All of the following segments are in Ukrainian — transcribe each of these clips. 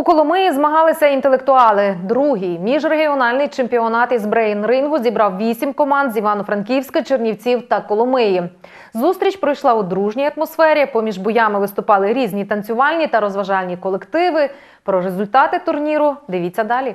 У Коломиї змагалися інтелектуали. Другий міжрегіональний чемпіонат із брейн-рингу зібрав вісім команд з Івано-Франківська, Чернівців та Коломиї. Зустріч пройшла у дружній атмосфері. Поміж боями виступали різні танцювальні та розважальні колективи. Про результати турніру дивіться далі.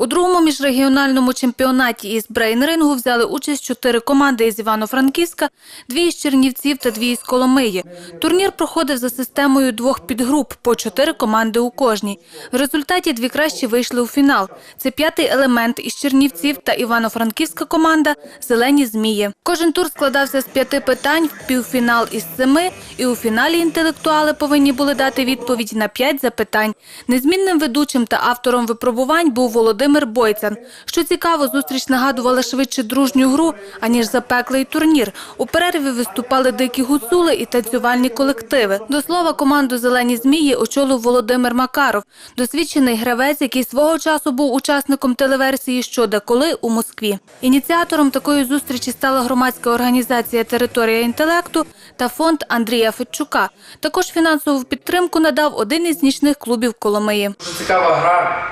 У другому міжрегіональному чемпіонаті із брейн-рингу взяли участь чотири команди із Івано-Франківська, дві із Чернівців та дві із Коломиї. Турнір проходив за системою двох підгруп, по чотири команди у кожній. В результаті дві кращі вийшли у фінал. Це п'ятий елемент із Чернівців та Івано-Франківська команда «Зелені змії». Кожен тур складався з п'яти питань, в півфінал із семи, і у фіналі інтелектуали повинні були дати відповідь на п'ять запитань. Незмінним ведучим та автором випробувань був Володимир Бойцян. Що цікаво, зустріч нагадувала швидше дружню гру, аніж запеклий турнір. У перерві виступали дикі гуцули і танцювальні колективи. До слова, команду «Зелені змії» очолив Володимир Макаров, досвідчений гравець, який свого часу був учасником телеверсії «Що де коли» у Москві. Ініціатором такої зустрічі стала громадська організація «Територія інтелекту» та фонд Андрія Федчука. Також фінансову підтримку надав один із нічних клубів Коломиї. Цікава гра.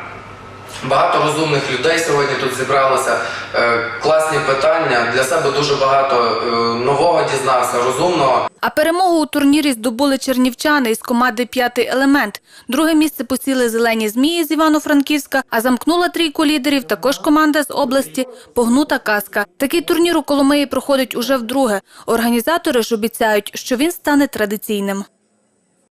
Багато розумних людей сьогодні тут зібралося. Е, Класні питання. Для себе дуже багато е, нового дізнався, розумного. А перемогу у турнірі здобули чернівчани із команди «П'ятий елемент». Друге місце посіли «Зелені змії» з Івано-Франківська, а замкнула трійку лідерів також команда з області «Погнута казка». Такий турнір у Коломиї проходить уже вдруге. Організатори ж обіцяють, що він стане традиційним.